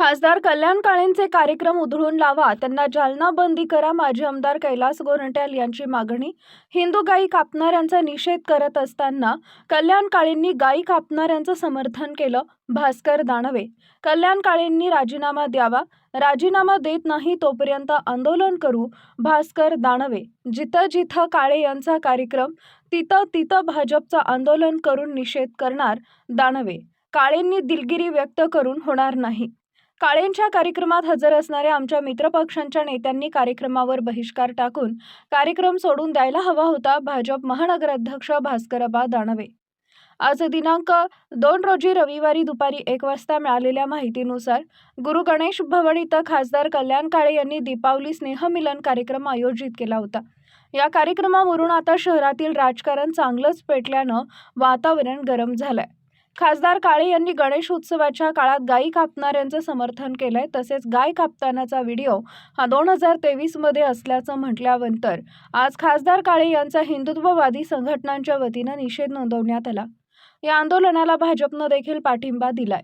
खासदार कल्याण काळेंचे कार्यक्रम उधळून लावा त्यांना जालना बंदी करा माजी आमदार कैलास गोरंट्याल यांची मागणी हिंदू गायी कापणाऱ्यांचा निषेध करत असताना कल्याण काळेंनी गायी कापणाऱ्यांचं समर्थन केलं भास्कर दानवे. कल्याण काळेंनी राजीनामा द्यावा राजीनामा देत नाही तोपर्यंत आंदोलन करू भास्कर दानवे. जिथं जिथं काळे यांचा कार्यक्रम तिथं तिथं भाजपचं आंदोलन करून निषेध करणार दानवे. काळेंनी दिलगिरी व्यक्त करून होणार नाही. काळेंच्या कार्यक्रमात हजर असणाऱ्या आमच्या मित्रपक्षांच्या नेत्यांनी कार्यक्रमावर बहिष्कार टाकून कार्यक्रम सोडून द्यायला हवा होता भाजप महानगराध्यक्ष भास्करबा दानवे. आज दिनांक दोन रोजी रविवारी दुपारी एक वाजता मिळालेल्या माहितीनुसार गुरु गणेश भवन इथं खासदार कल्याण काळे यांनी दीपावली स्नेहमिलन कार्यक्रम आयोजित केला होता. या कार्यक्रमावरून आता शहरातील राजकारण चांगलंच पेटल्यानं वातावरण गरम झालंय. खासदार काळे यांनी गणेश उत्सवाच्या काळात गायी कापणाऱ्यांचं समर्थन केलंय. तसेच गाय कापतानाचा व्हिडिओ हा दोन हजार तेवीसमध्ये असल्याचं म्हटल्यानंतर आज खासदार काळे यांचा हिंदुत्ववादी संघटनांच्या वतीनं निषेध नोंदवण्यात आला. या आंदोलनाला भाजपनं देखील पाठिंबा दिलाय.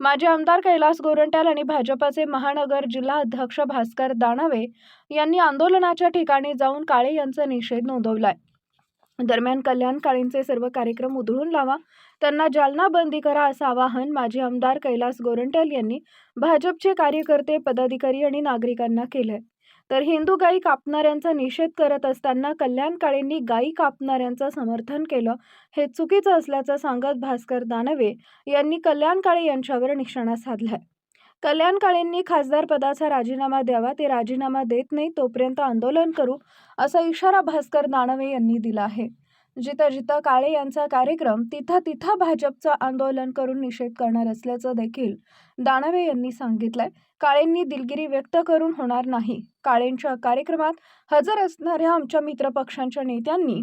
माजी आमदार कैलास गोरंट्याल आणि भाजपाचे महानगर जिल्हा अध्यक्ष भास्कर दानवे यांनी आंदोलनाच्या ठिकाणी जाऊन काळे यांचा निषेध नोंदवलाय. दरम्यान कल्याणकाळींचे सर्व कार्यक्रम उधळून लावा. त्यांना जालना बंदी करा असं आवाहन माजी आमदार कैलास गोरंट्याल यांनी भाजपचे कार्यकर्ते पदाधिकारी आणि नागरिकांना केलंय. तर हिंदू गायी कापणाऱ्यांचा निषेध करत असताना कल्याणकाळींनी गायी कापणाऱ्यांचं समर्थन केलं हे चुकीचं असल्याचं सांगत भास्कर दानवे यांनी कल्याणकाळे यांच्यावर निशाणा साधलाय. कल्याण काळेंनी खासदार पदाचा राजीनामा द्यावा ते राजीनामा देत नाही तोपर्यंत आंदोलन करू असा इशारा भास्कर दानवे यांनी दिला आहे. जिथं जिथं काळे यांचा कार्यक्रम तिथं तिथं भाजपचं आंदोलन करून निषेध करणार असल्याचं देखील दानवे यांनी सांगितलंय. काळेंनी दिलगिरी व्यक्त करून होणार नाही. काळेंच्या कार्यक्रमात हजर असणाऱ्या आमच्या मित्रपक्षांच्या नेत्यांनी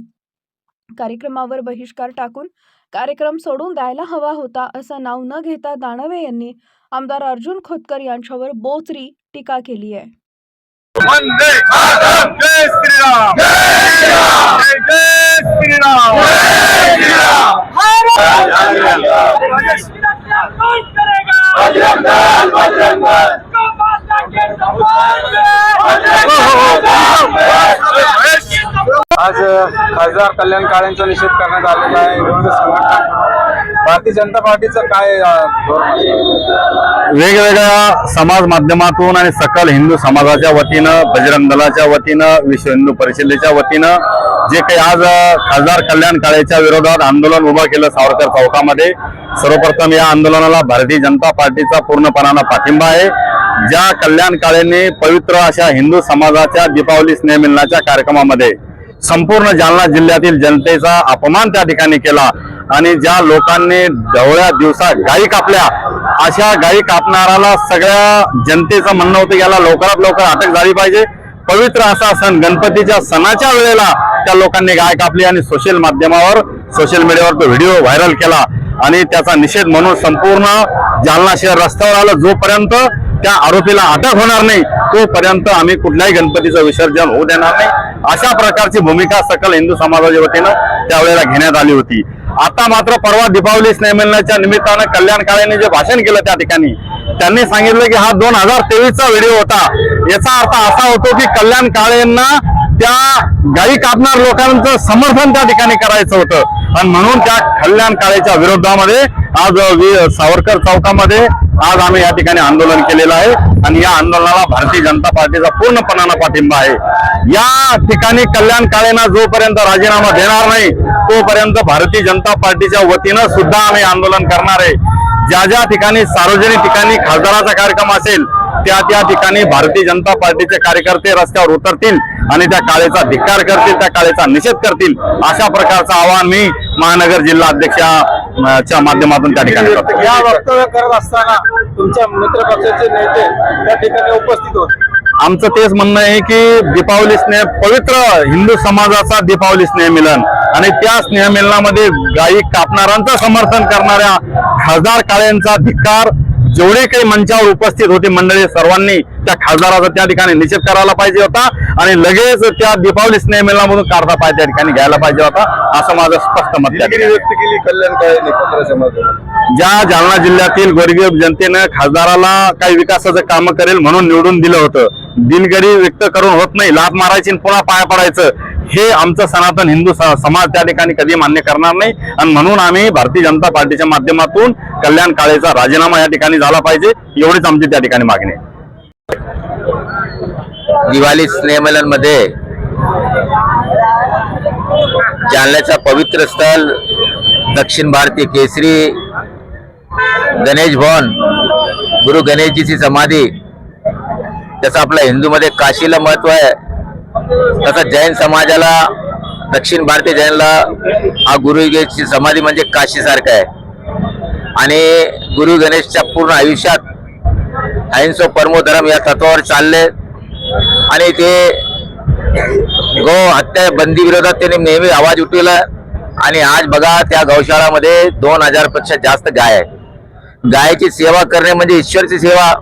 कार्यक्रमावर बहिष्कार टाकून कार्यक्रम सोडून द्यायला हवा होता असं नाव न घेता दानवे यांनी आमदार अर्जुन खोतकर यांच्यावर बोचरी टीका केली आहे आज खासदार कल्याण काळेंचा निषेध करण्यात आलेला आहे विविध संघटना भारतीय जनता पार्टीचं काय वेगवेगळ्या समाज माध्यमातून आणि सकल हिंदू समाजाच्या वतीनं बजरंग दलाच्या वतीनं विश्व हिंदू परिषदेच्या वतीनं जे काही आज खासदार कल्याण काळेच्या विरोधात आंदोलन उभं केलं सावरकर चौकामध्ये सर्वप्रथम या आंदोलनाला भारतीय जनता पार्टीचा पूर्णपणानं पाठिंबा आहे. ज्या कल्याण काळेंनी पवित्र अशा हिंदू समाजाच्या दीपावली स्नेहमिलनाच्या कार्यक्रमामध्ये संपूर्ण जालना जिल्ह्यातील जनतेचा अपमान त्या ठिकाणी केला. आणि ज्या लोकांनी ढवळ्या दिवसात गायी कापल्या अशा गायी कापणाऱ्याला सगळ्या जनतेचं म्हणणं होतं याला लवकरात लवकर अटक झाली पाहिजे. पवित्र असा सण गणपतीच्या सणाच्या वेळेला त्या लोकांनी गाय कापली आणि सोशल माध्यमावर सोशल मीडियावर तो व्हिडिओ व्हायरल केला. आणि त्याचा निषेध म्हणून संपूर्ण जालना शहर रस्त्यावर आलं. जोपर्यंत त्या आरोपीला अटक होणार नाही तोपर्यंत आम्ही कुठल्याही गणपतीचं विसर्जन होऊ देणार नाही. अशा प्रकारची भूमिका सकल हिंदू समाजाच्या वतीनं त्यावेळेला घेण्यात आली होती. आता मात्र परवा दीपावली स्नेहमिलनाच्या निमित्तानं कल्याण काळेने जे भाषण केलं त्या ठिकाणी त्यांनी सांगितलं की हा दोन हजार तेवीसचा व्हिडिओ होता. याचा अर्थ असा होतो की कल्याण काळेंना त्या गायी कापणार लोकांचं समर्थन त्या ठिकाणी करायचं होतं. आणि म्हणून त्या कल्याण काळेच्या विरोधामध्ये आज सावरकर चौकामध्ये आज आम्ही या ठिकाणी आंदोलन केलेलं आहे. आणि या आंदोलनाला भारतीय जनता पार्टीचा पूर्णपणानं पाठिंबा आहे. या ठिकाणी कल्याण काळेंना जोपर्यंत राजीनामा देणार नाही तोपर्यंत भारतीय जनता पार्टीच्या वतीनं सुद्धा आम्ही आंदोलन करणार आहे. ज्या ज्या ठिकाणी सार्वजनिक ठिकाणी खासदाराचा कार्यक्रम असेल त्या त्या ठिकाणी भारतीय जनता पार्टीचे कार्यकर्ते रस्त्यावर उतरतील आणि त्या काळेचा धिक्कार करतील त्या काळेचा निषेध करतील अशा प्रकारचं आवाहन मी महानगर जिल्हा अध्यक्षाच्या माध्यमातून त्या ठिकाणी करतो. या वक्तव्य करत असताना तुमच्या मित्र पक्षाचे नेते त्या ठिकाणी उपस्थित होते. आमचं तेच म्हणणं आहे की दीपावली स्नेह पवित्र हिंदू समाजाचा दीपावली स्नेह मिलन आणि त्या स्नेह मिलनामध्ये गायी कापणाऱ्यांचं समर्थन करणाऱ्या खासदार काळेंचा धिक्कार जेवढे काही मंचावर उपस्थित होते मंडळी सर्वांनी त्या खासदाराचा त्या ठिकाणी निषेध करायला पाहिजे होता आणि लगेच त्या दीपावली स्नेह मिलनामधून काढता पाय त्या ठिकाणी घ्यायला पाहिजे होता असं माझं स्पष्ट मत व्यक्त केली कल्याण ज्या जालना जिल्ह्यातील गरीब जनतेनं खासदाराला काही विकासाचं काम करेल म्हणून निवडून दिलं होतं. दिलगिरी व्यक्त करून होत नाही लात मारायची आणि पुन्हा पाया पडायचं. हे आमचं सनातन हिंदू स- समाज त्या ठिकाणी कधी मान्य करणार नाही. आणि म्हणून आम्ही भारतीय जनता पार्टीच्या माध्यमातून कल्याण काळेचा राजीनामा या ठिकाणी झाला पाहिजे एवढीच आमची त्या ठिकाणी मागणी आहे. दिवाळी स्नेहमिलनमध्ये जालन्याचा पवित्र स्थळ दक्षिण भारतीय केसरी गणेश भवन गुरु गणेशजीची समाधी त्याचं आपल्या हिंदूमध्ये काशीला महत्त्व आहे. तसं जैन समाजाला दक्षिण भारतीय जैनला हा गुरुगेची समाधी म्हणजे काशीसारखं आहे. आणि गुरु गणेशच्या पूर्ण आयुष्यात अहिंसो परमो धर्म या तत्वावर चालले. आणि ते गो हत्या बंदी विरोधात त्यांनी नेहमी आवाज उठवला. आणि आज बघा त्या गौशाळामध्ये दोन हजारपेक्षा जास्त गाय आहे गायची सेवा करणे म्हणजे ईश्वरची सेवा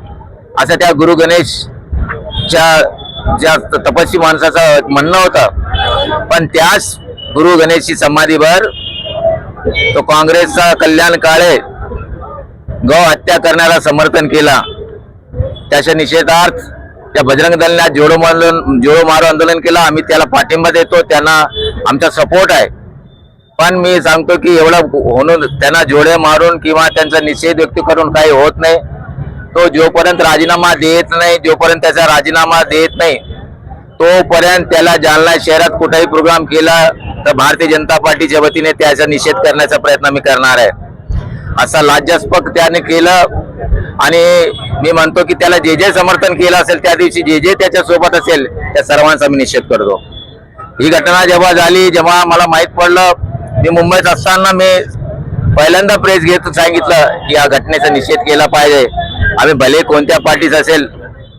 असं त्या गुरु गणेशच्या ज्या तपस्वी माणसाचं म्हणणं होतं. पण त्याच गुरु गणेशची समाधीवर तो काँग्रेसचा कल्याण काळे गौ हत्या करण्याला समर्थन केला. त्याच्या निषेधार्थ त्या बजरंग दलने आज जोडो मारून जोडो मारो आंदोलन केलं. आम्ही त्याला पाठिंबा देतो त्यांना आमचा सपोर्ट आहे. पण मी सांगतो की एवढं होणून त्यांना जोडे मारून किंवा त्यांचा निषेध व्यक्त करून काही होत नाही. तो जोपर्यंत राजीनामा देत नाही जोपर्यंत त्याचा राजीनामा देत नाही तोपर्यंत त्याला जालना शहरात कुठेही प्रोग्राम केला तर भारतीय जनता पार्टीच्या वतीने त्याचा निषेध करण्याचा प्रयत्न मी करणार आहे. असा लाज्यास्पद त्याने केलं आणि मी म्हणतो की त्याला जे जे समर्थन केलं असेल त्या दिवशी जे जे त्याच्या सोबत असेल त्या सर्वांचा मी निषेध करतो. ही घटना जेव्हा झाली जेव्हा मला माहीत पडलं मी मुंबईत असताना मी पहिल्यांदा प्रेस घेत सांगितलं की या घटनेचा निषेध केला पाहिजे. आम्ही भले कोणत्या पार्टीच असेल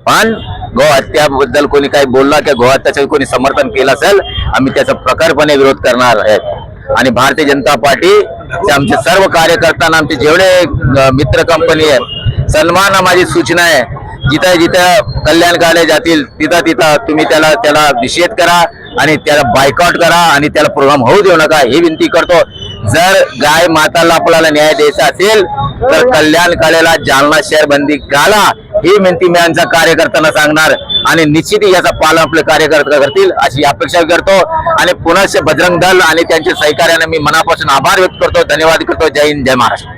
पण गो हत्याबद्दल कोणी काही बोलला किंवा गोहत्याचं कोणी समर्थन केलं असेल आम्ही त्याचा प्रखरपणे विरोध करणार आहेत आणि भारतीय जनता पार्टी आमचे सर्व कार्यकर्त्यांना आमचे जेवढे मित्र कंपनी आहे सन्मान माझी सूचना आहे जिथं जिथं कल्याण काढले जातील तिथं तिथं तुम्ही त्याला त्याला निषेध करा आणि त्याला बायकॉट करा आणि त्याला प्रोग्राम होऊ देऊ नका ही विनंती करतो. जर गाय माताला आपल्याला न्याय द्यायचा असेल तर कल्याण कलेला जालना शहर बंदी घाला. ही विनंती मी आमच्या कार्यकर्त्यांना सांगणार आणि निश्चित याचा पालन आपले कार्यकर्ते करतील अशी अपेक्षा करतो. आणि पुनश्च बजरंग दल आणि त्यांच्या सहकार्याने मी मनापासून आभार व्यक्त करतो. धन्यवाद करतो. जय हिंद जय महाराष्ट्र.